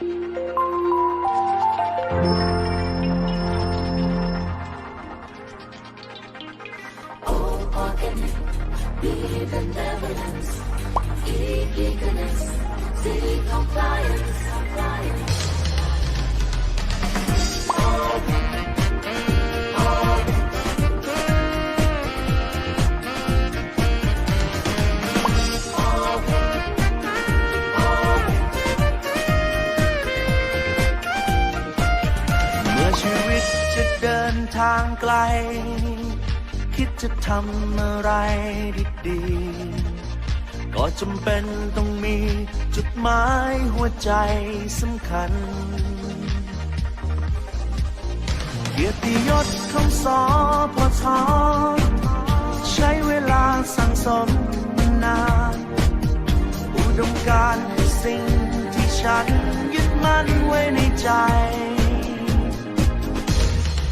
เล คิดจะทำอะไรดีๆ ก็จำเป็นต้องมีจุดหมายหัวใจสำคัญ เกียรติยศของสอพอทอใช้เวลาสั่งสมนาน อุดมการณ์คือสิ่งที่ฉันยึดมั่นไว้ในใจ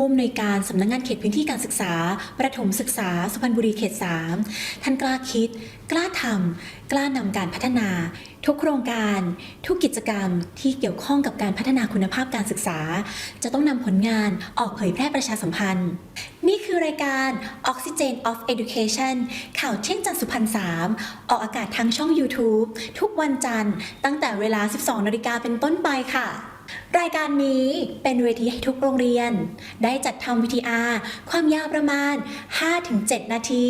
ผู้อำนวยการสำนักงงานเขตพื้นที่การศึกษา ประถมศึกษา สุพรรณบุรีเขต 3 ท่านกล้าคิด กล้าทำกล้านำการพัฒนา ทุกโครงการ ทุกกิจกรรมที่เกี่ยวข้องกับการพัฒนาคุณภาพการศึกษา จะต้องนำผลงานออกเผยแพร่ประชาสัมพันธ์ นี่คือรายการ Oxygen of Education ข่าวเที่ยงจันสุพรรณ3ออกอากาศทางช่อง YouTube ทุกวันจันทร์ตั้งแต่เวลา 12นาฬิกาเป็นต้นไปค่ะ รายการนี้เป็นเวทีให้ทุกโรงเรียน ได้จัดทำวิทีอาความยาวประมาณ 5-7 นาที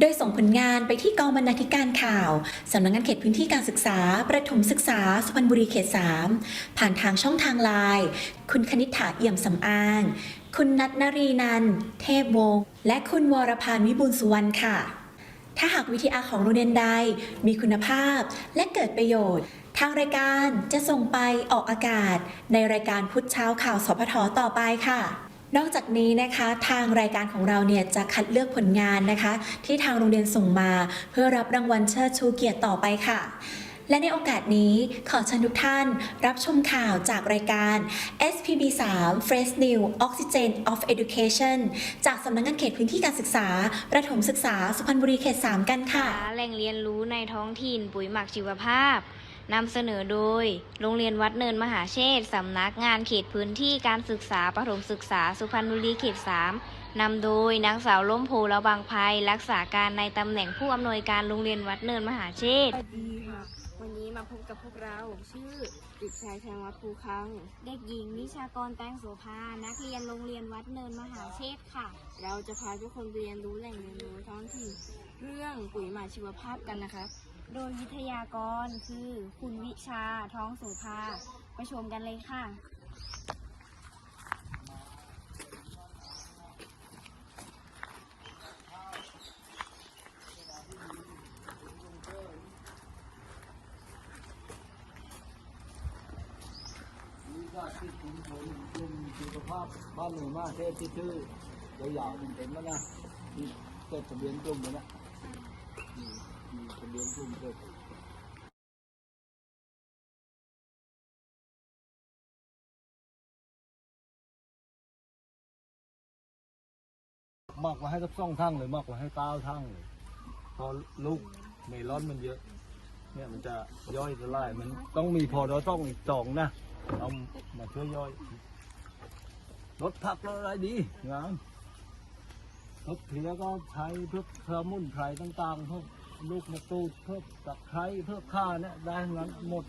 โดยส่งผลงานไปที่กองบรรณาธิการข่าว สำนักงานเขตพื้นที่การศึกษา ประถมศึกษา สุพรรณบุรีเขต 3 ผ่านทางช่องทางไลน์คุณคณิษฐาเอี่ยมสำอาง คุณนัทนรีนัน เทพวงศ์และคุณวรพานวิบูลสุวรรณค่ะ ถ้าหากวิทยาของโรงเรียนใดมีคุณภาพและเกิดประโยชน์ ทางรายการจะส่งไปออกอากาศ ในรายการพุทธเช้าข่าวสพทต่อไปค่ะนอกจากนี้นะคะทางรายการของเราเนี่ยจะคัดเลือกผลงานนะคะ ที่ทางโรงเรียนส่งมา เพื่อรับรางวัลเชิดชูเกียรติต่อไปค่ะ และในโอกาสนี้ขอเชิญทุกท่าน รับชมข่าวจากรายการ SPB 3 Fresh New Oxygen of Education จากสำนักงานเขตพื้นที่การศึกษา ประถมศึกษาสุพรรณบุรีเขต 3 กันค่ะ แหล่งเรียนรู้ในท้องถิ่นปุ๋ยหมักชีวภาพ นำเสนอโดย โรงเรียนวัดเนินมหาเชษฐ์สำนักงานเขตพื้นที่การศึกษาประถมศึกษาสุพรรณบุรีเขต 3 นำโดยนางสาวล้มโพละบางภัย รักษาการในตำแหน่งผู้อำนวยการโรงเรียนวัดเนินมหาเชษฐ์สวัสดีค่ะ วันนี้มาพบกับพวกเราชื่อเด็กชายชัยวัฒน์ภูคัง เด็กหญิงนิชากรแตงโสภา นักเรียนโรงเรียนวัดเนินมหาเชษฐ์ค่ะ เราจะพาทุกคนเรียนรู้แหล่งเรียนรู้ท้องถิ่นเรื่องปุ๋ยหมักชีวภาพกันนะครับ โดยวิทยากรคือคุณวิชาท้องโสภาไปชมกันเลยค่ะ นี่ก็ที่ชุมชนกลุ่มสุขภาพบ้านหนูมาเทพที่ชื่อตัวอย่างเป็นมแล้วนะมีจดทะเบียนกลุ่มแล้วนะ มีมีทะเบียนกลุ่มเกิดมักมาให้สักสองทั้งเลยมักมาให้เก้าทั้งเลยพอลูกเมลอนมันเยอะ เนี่ยมันจะย่อยสลายมันต้องมีพอเราต้องอีกสองนะเอามาช่วยย่อยรถผักรถอะไรดีงามรถเพียก็ใช้เพื่อสมุนไพรต่างๆพวก ลูกมะกรูดเพื่อตะไคร้เพื่อข่าเนี่ยได้ทั้งนั้นหมด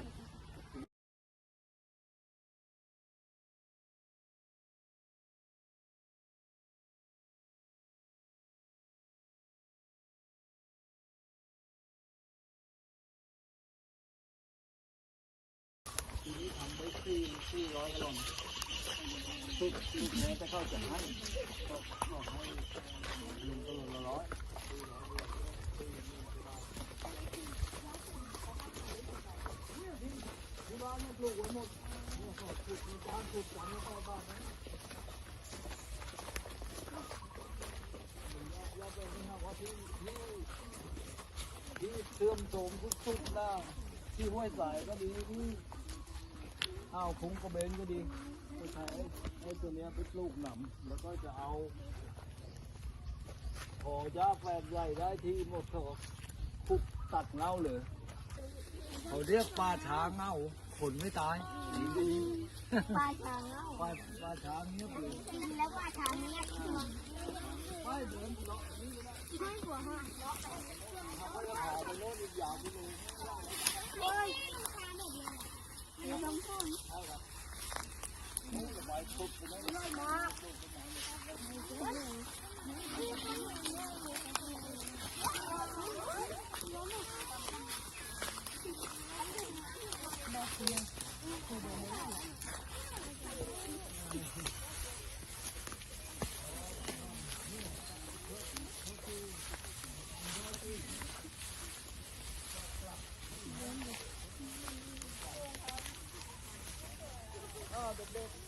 ทีนี้ทำไปสี่สี่ร้อยกลอนทุกทุกแม้จะเข้าจะให้ก็ให้ลุงกะลอนละร้อย ลูกไว้หมดเนี่ขอขุดมีจานขุดจังเข้าบ้านนะที่เชื่อมโยงทุกๆด้าที่ห้วยสายก็ดีที่เอาคุ้งกระเบนก็ดีไปใช้ไอ้ตัวเนี้ยไปลูกหนำแล้วก็จะเอาขอยาแฝดใหญ่ได้ที่หมดเขาคุกตัดเงาเลยเขาเรียกปลาช้าเงา ขนไม่ตายปลาช้างเอ้าปลาปลาช้างเงียบเลยแล้วปลาช้างเนี่ยคือไม่เดินเลาะนี่ก็ได้ไม่หัวหักเขาจะพาไปโน่นอีกอย่างที่นึงเฮ้ยมีลำต้นสบายทุบไปนั่นร่อยมาก อ้าวเด็กๆ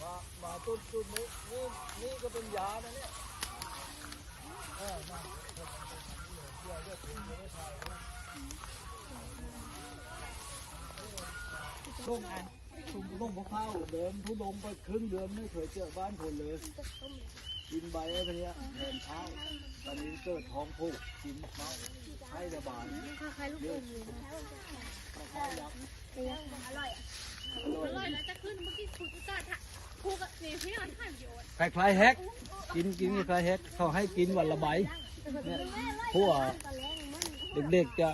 มามาตุ้นตุ้นนี้นี่นี่ก็เป็นยานะเนี่ยเออมาเดี๋ยวเดี๋ยวถึงจะได้ถ่ายนะลงทุ่งลงพวกเข้าเดินทุลงไปครึ่งเดือนไม่เคยเจอบ้านคนเลย กินใบอะไรเนี้ยแทนข้าวตอนนี้เกิดท้องผูกกินข้าวให้ระบาดคล้ายๆลูกอมเลยนะข้าวยักษ์อร่อยอร่อยแล้วจะขึ้นเมื่อกี้คุณก็ถ่ายครูกนี่พี่นอนถ่ายวิดีโอคล้ายๆแฮกกินกินคล้ายแฮกเขาให้กินวันละใบเนี่ยพวกเด็กๆจะ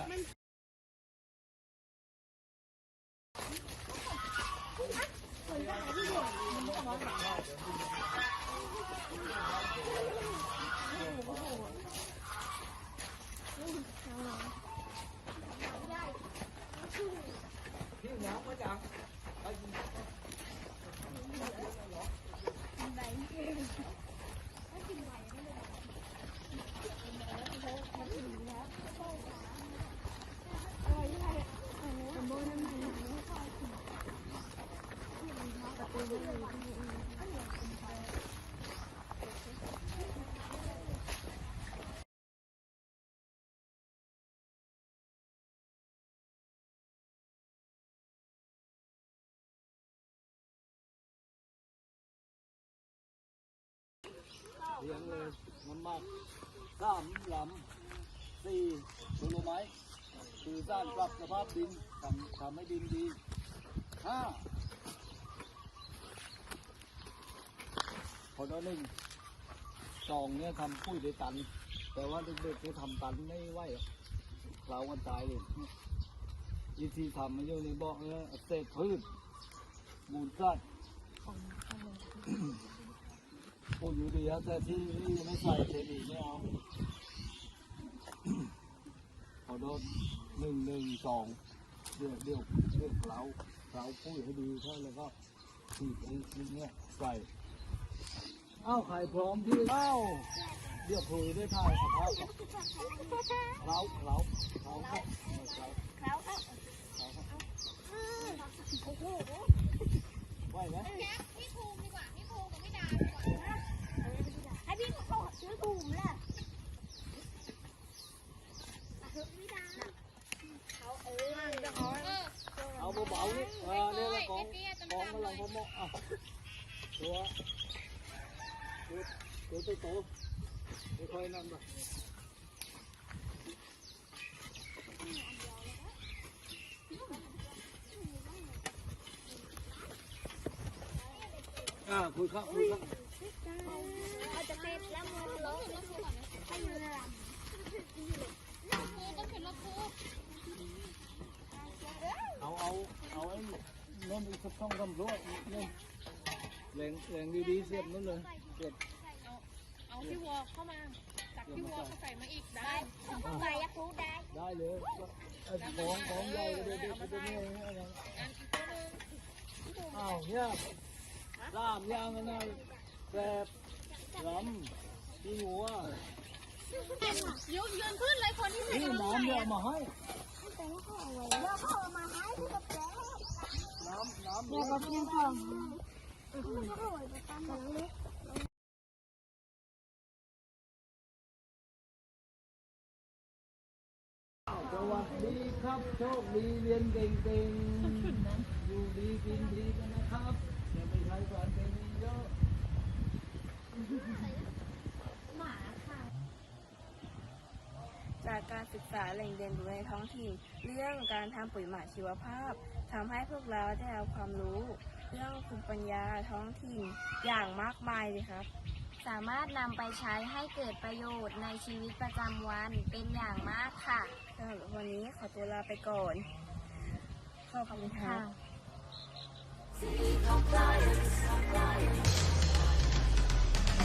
มันมากสามลำสี่ตัวรู้ไหมคือสร้างปรับสภาพดินทำทำให้ดินดีห้าพอหนึ่งสองเนี่ยทำปุ๋ยได้ตัน แต่ว่าเด็กๆที่ทำตันไม่ไหวเรากันตายเลยวิธีทำไม่เยอะนี่บอกเลยเศษพืชมูลสัตว์ พูดอยู่ดีครับแต่ที่นี่ไม่ใส่เคมีไม่เอาขอโทษหนึ่งหนึ่งสองเดี๋ยวเดี๋ยวเดี๋ยวเราเราพูดให้ดีเท่าแล้วก็ถีบไอ้นี่เนี่ยใส่เอ้าใครพร้อมที่เอ้าเดี๋ยวคุยได้ถ่ายสภาพเราเราเราครับเราเขาครับเราครับโอ้โหไหวไหม พี่ภูมิดีกว่า พี่ภูมิกับพี่ดาวดีกว่า ให้พี่ เขาซื้อถุงล่ะเขาเออเออเอาเบาๆนี่เออเนี่ยละกองกองกำลังพอเหมาะอะตัวตัวตัวโตๆไม่ค่อยนั่นปะอ่าคุยครับคุยครับ เอาจะเป็นแล้วมือร้องให้มือลก็เป็นรถตู้เอาเอาเอาไอ้นั่นอีกสักช่องทำรั้วนี่แรงแรงดีๆเสียบนั่นเลยเสียบเอาพี่วอเข้ามาจากพี่วอเข้าใส่มาอีกได้เข้าไปยักษ์รู้ได้ ได้เลยไอ้ของของใหญ่ก็ได้ได้ได้เนี่ยอะไรอันอีกตัวนึงอ้าวเนี่ยล่ามยางกันนะแกรบ ล้ำที่หัวยืนยืนขึ้นเลยคนที่ใส่นี่กระโหลกน้ำเนี่ยใส่เอามาให้แล้วเขาเอมาให้ที่กับแล้วน้ำน้ำเดี๋ยวเขาเป็นของเขาเอาไว้ประจำหลังนี้วัสดีครับโชคดีเรียนเก่งๆอยู่ดีกินดีกันนะครับอย่าไปใช้สารเคมีเยอะ จากการศึกษาแหล่งเรียนรู้ในท้องถิ่น เรื่องการทำปุ๋ยหมักชีวภาพทำให้พวกเราได้รับความรู้ เรื่องภูมิปัญญาท้องถิ่นอย่างมากมายเลยครับ สามารถนำไปใช้ให้เกิดประโยชน์ในชีวิตประจำวันเป็นอย่างมากค่ะสำหรับวันนี้ขอตัวลาไปก่อน ขอบคุณครับค่ะ